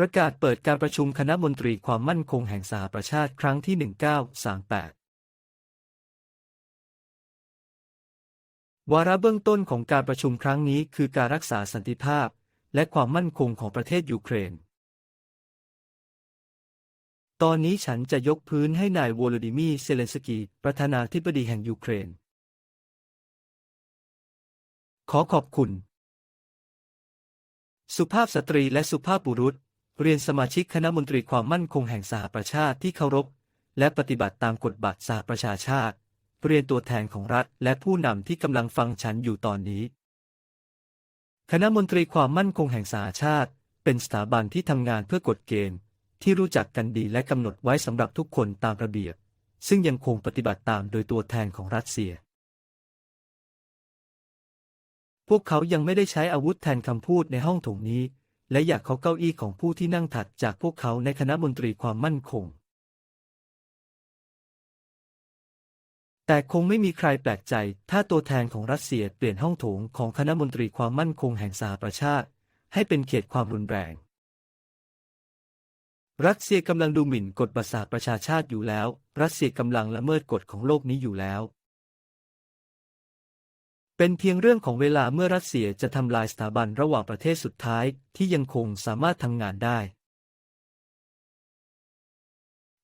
ประกาศเปิดการประชุมคณะมนตรีความมั่นคงแห่งสหประชาชาติครั้งที่ 1938 วาระเบื้องต้นของการประชุมครั้งนี้คือการรักษาสันติภาพ และความมั่นคงของประเทศยูเครน ตอนนี้ฉันจะยกพื้นให้นายวโลดิมีร์เซเลนสกี ประธานาธิบดีแห่งยูเครน ขอขอบคุณ สุภาพสตรีและสุภาพบุรุษ เรียนสมาชิกคณะมนตรีความมั่นคงแห่งสหประชาชาติที่เคารพ และปฏิบัติตามกฎบัตรสหประชาชาติ เรียนตัวแทนของรัฐและผู้นำที่กำลังฟังฉันอยู่ตอนนี้ คณะมนตรีความมั่นคงแห่งสหชาติ เป็นสถาบันที่ทำงานเพื่อกฎเกณฑ์ ที่รู้จักกันดีและกำหนดไว้สำหรับทุกคนตามระเบียบ ซึ่งยังคงปฏิบัติตามโดยตัวแทนของรัสเซียพวกเขายังไม่ได้ใช้อาวุธแทนคำพูดในห้องถงนี้ และอยากเขาเก้าอี้ของผู้ที่นั่งถัดจากพวกเขาในคณะมนตรีความมั่นคง แต่คงไม่มีใครแปลกใจ ถ้าตัวแทนของรัสเซียเปลี่ยนห้องโถงของคณะมนตรีความมั่นคงแห่งสหประชาชาติ ให้เป็นเขตความรุนแรง รัสเซียกำลังดูหมิ่นกฎบัตรสหประชาชาติอยู่แล้ว รัสเซียกำลังละเมิดกฎของโลกนี้อยู่แล้ว เป็นเพียงเรื่องของเวลาเมื่อรัสเซียจะทำลายสถาบันระหว่างประเทศสุดท้ายที่ยังคงสามารถทำงานได้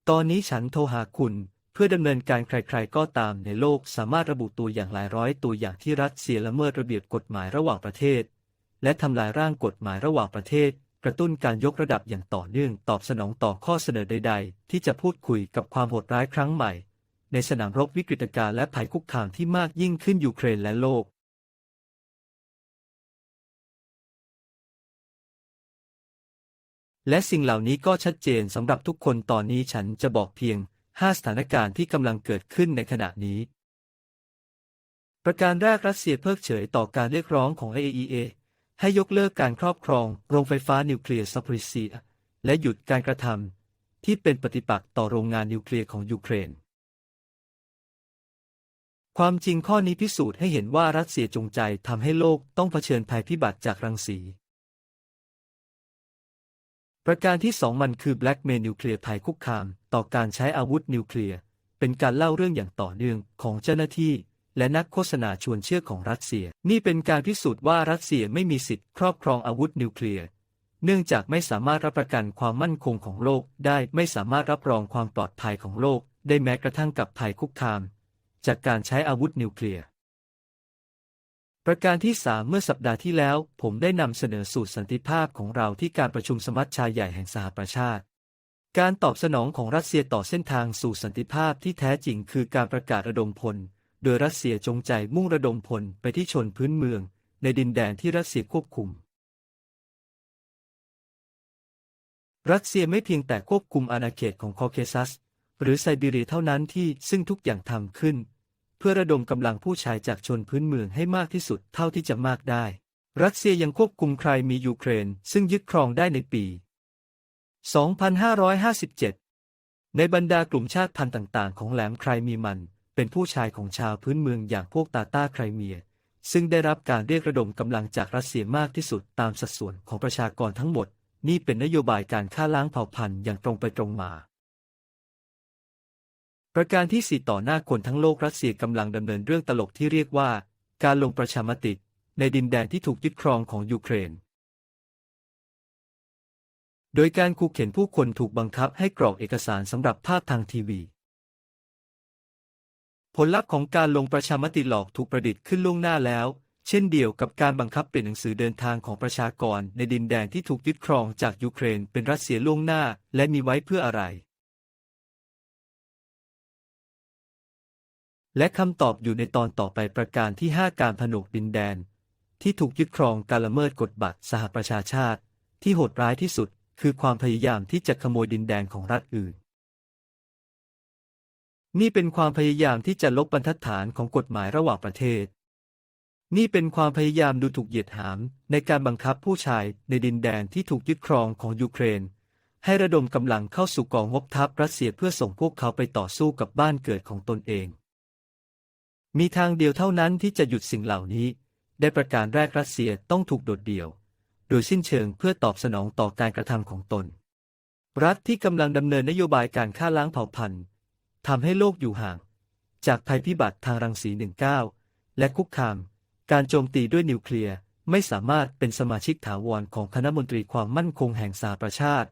ตอนนี้ฉันโทรหาคุณเพื่อดำเนินการใครๆ ก็ตามในโลกสามารถระบุตัวอย่างหลายร้อยตัวอย่างที่รัสเซียละเมิดระเบียบกฎหมายระหว่างประเทศ และทำลายร่างกฎหมายระหว่างประเทศ กระตุ้นการยกระดับอย่างต่อเนื่องตอบสนองต่อข้อเสนอใด ๆ ที่จะพูดคุยกับความโหดร้ายครั้งใหม่ ในสนามรบวิกฤตการณ์และภัยคุกคามที่มากยิ่งขึ้นยูเครนและโลกและสิ่งเหล่านี้ก็ชัดเจนสำหรับทุกคนตอนนี้ฉันจะบอกเพียง 5 สถานการณ์ที่กำลังเกิดขึ้นในขณะนี้ ประการแรกรัสเซียเพิกเฉยต่อการเรียกร้องของ AEA ให้ยกเลิกการครอบครองโรงไฟฟ้านิวเคลียร์ซัปริเซียและหยุดการกระทำที่เป็นปฏิปักษ์ต่อโรงงานนิวเคลียร์ของยูเครน ความจริงข้อนี้พิสูจน์ให้เห็นว่ารัสเซียจงใจทำให้โลกต้องเผชิญภัยพิบัติจากรังสี ประการที่สองมันคือแบล็กเมนิวเคลียร์ภัยคุกคาม ต่อการใช้อาวุธนิวเคลียร์ เป็นการเล่าเรื่องอย่างต่อเนื่องของเจ้าหน้าที่ และนักโฆษณาชวนเชื่อของรัสเซีย นี่เป็นการพิสูจน์ว่ารัสเซียไม่มีสิทธิ์ครอบครองอาวุธนิวเคลียร์เนื่องจากไม่สามารถรับประกันความมั่นคงของโลกได้ไม่สามารถรับรองความปลอดภัยของโลก ได้แม้กระทั่งกับภัยคุกคาม จากการใช้อาวุธนิวเคลียร์ประการที่สามเมื่อสัปดาห์ที่แล้ว ผมได้นำเสนอสูตรสันติภาพของเราที่การประชุมสมัชชาใหญ่แห่งสหประชาชาติ การตอบสนองของรัสเซียต่อเส้นทางสู่สันติภาพที่แท้จริงคือการประกาศระดมพล โดยรัสเซียจงใจมุ่งระดมพลไปที่ชนพื้นเมือง ในดินแดนที่รัสเซียควบคุม รัสเซียไม่เพียงแต่ควบคุมอาณาเขตของคอเคซัส หรือไซบีเรียเท่านั้นที่ซึ่งทุกอย่างทำขึ้น พื่อระดมกำลังผู้ชายจากชนพื้นเมืองให้มากที่สุดเท่าที่จะมากได้ รัสเซียยังควบคุมใครมียูเครน ซึ่งยึดครองได้ในปี 2557 ในบรรดากลุ่มชาติพันธุ์ต่าง ๆ ของแหลมใครมีมัน เป็นผู้ชายของชาวพื้นเมืองอย่างพวกตาต้าไครเมีย ซึ่งได้รับการเรียกระดมกำลังจากรัสเซียมากที่สุดตามสัดส่วนของประชากรทั้งหมด นี่เป็นนโยบายการฆ่าล้างเผ่าพันธุ์อย่างตรงไปตรงมา ประการที่สี่ต่อหน้าคนทั้งโลกรัสเซียกำลังดำเนินเรื่องตลกที่เรียกว่า การลงประชามติ ในดินแดนที่ถูกยึดครองของยูเครน โดยการคูเข็นผู้คนถูกบังคับให้กรอกเอกสารสำหรับภาพทางทีวี ผลลัพธ์ของการลงประชามติหลอกถูกประดิษฐ์ขึ้นล่วงหน้าแล้ว เช่นเดียวกับการบังคับเปลี่ยนหนังสือเดินทางของประชากรในดินแดนที่ถูกยึดครองจากยูเครนเป็นรัสเซียล่วงหน้า และมีไว้เพื่ออะไร และคำตอบอยู่ในตอนต่อไปประการที่ 5 การผนวกดินแดน ที่ถูกยึดครองการละเมิดกฎบัตรสหประชาชาติ ที่โหดร้ายที่สุด คือความพยายามที่จะขโมยดินแดนของรัฐอื่น นี่เป็นความพยายามที่จะลบบรรทัดฐานของกฎหมายระหว่างประเทศ นี่เป็นความพยายามดูถูกเหยียดหาม ในการบังคับผู้ชายในดินแดนที่ถูกยึดครองของยูเครน ให้ระดมกำลังเข้าสู่กองงบทัพรัสเซียเพื่อส่งพวกเขาไปต่อสู้กับบ้านเกิดของตนเอง มีทางเดียวเท่านั้นที่จะหยุดสิ่งเหล่านี้ ได้ประการแรกรัสเซียต้องถูกโดดเดี่ยว โดยสิ้นเชิงเพื่อตอบสนองต่อการกระทำของตน รัฐที่กำลังดำเนินนโยบายการฆ่าล้างเผ่าพันธุ์ทำให้โลกอยู่ห่าง จากภัยพิบัติทางรังสี 19 และคุกคาม การโจมตีด้วยนิวเคลียร์ไม่สามารถเป็นสมาชิกถาวรของคณะมนตรีความมั่นคงแห่งสหประชาติ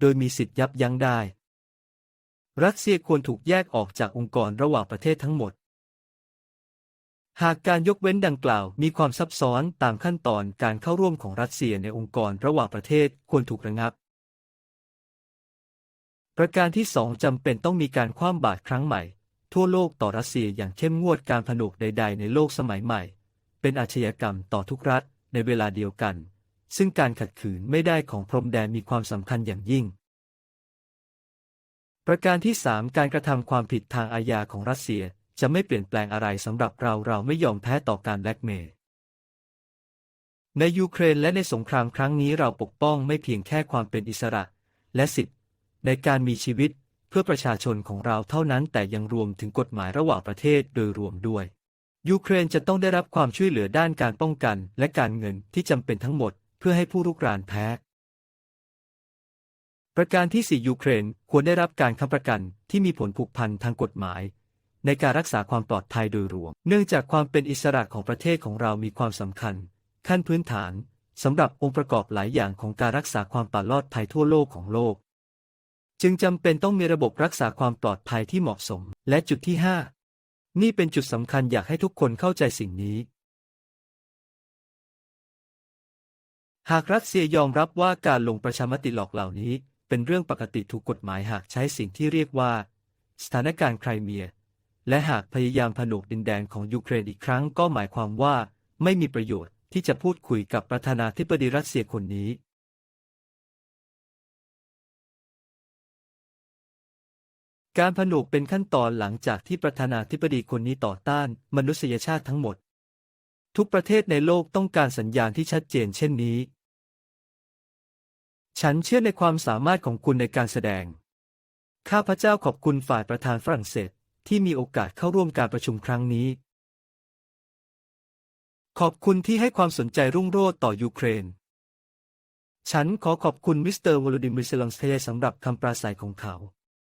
โดยมีสิทธิ์ยับยั้งได้ รัสเซียควรถูกแยกออกจากองค์กรระหว่างประเทศทั้งหมด หากการยกเว้นดังกล่าวมีความซับซ้อนตามขั้นตอนการเข้าร่วมของรัสเซียในองค์กรระหว่างประเทศควรถูกระงับ ประการที่สองจำเป็นต้องมีการคว่ำบาตรครั้งใหม่ ทั่วโลกต่อรัสเซียอย่างเข้มงวดการผนวกใด ๆ ในโลกสมัยใหม่ เป็นอาชญากรรมต่อทุกรัฐในเวลาเดียวกัน ซึ่งการขัดขืนไม่ได้ของพรมแดนมีความสำคัญอย่างยิ่ง ประการที่ 3 การกระทำความผิดทางอาญาของรัสเซีย จะไม่เปลี่ยนแปลงอะไรสำหรับเราเราไม่ยอมแพ้ต่อการแบล็กเมย์ในยูเครนและในสงครามครั้งนี้เราปกป้องไม่เพียงแค่ความเป็นอิสระ และสิทธิในการมีชีวิตเพื่อประชาชนของเราเท่านั้นแต่ยังรวมถึงกฎหมายระหว่างประเทศโดยรวมด้วย ยูเครนจะต้องได้รับความช่วยเหลือด้านการป้องกันและการเงินที่จำเป็นทั้งหมดเพื่อให้ผู้รุกรานแพ้ ประการที่ 4 ยูเครนควรได้รับการค้ำประกันที่มีผลผูกพันทางกฎหมาย ในการรักษาความปลอดภัยโดยรวม เนื่องจากความเป็นอิสระของประเทศของเรามีความสำคัญ ขั้นพื้นฐานสำหรับองค์ประกอบหลายอย่างของการรักษาความปลอดภัยทั่วโลกของโลก จึงจำเป็นต้องมีระบบรักษาความปลอดภัยที่เหมาะสม และจุดที่ 5 นี่เป็นจุดสำคัญอยากให้ทุกคนเข้าใจสิ่งนี้ หากรัสเซียยอมรับว่าการลงประชามติหลอกเหล่านี้ เป็นเรื่องปกติถูกกฎหมายหากใช้สิ่งที่เรียกว่า สถานการณ์ไครเมีย และหากพยายามผนวกดินแดนของยูเครนอีกครั้งก็หมายความว่าไม่มีประโยชน์ที่จะพูดคุยกับประธานาธิบดีรัสเซียคนนี้ การผนวกเป็นขั้นตอนหลังจากที่ประธานาธิบดีคนนี้ต่อต้านมนุษยชาติทั้งหมด ทุกประเทศในโลกต้องการสัญญาณที่ชัดเจนเช่นนี้ ฉันเชื่อในความสามารถของคุณในการแสดง ข้าพเจ้าขอบคุณฝ่ายประธานฝรั่งเศส ที่มีโอกาสเข้าร่วมการประชุมครั้งนี้ ขอบคุณที่ให้ความสนใจรุ่งโรจน์ต่อยูเครน ฉันขอขอบคุณมิสเตอร์วโลดิมิร์เซลองสเทยสำหรับคำปราศัยของเขา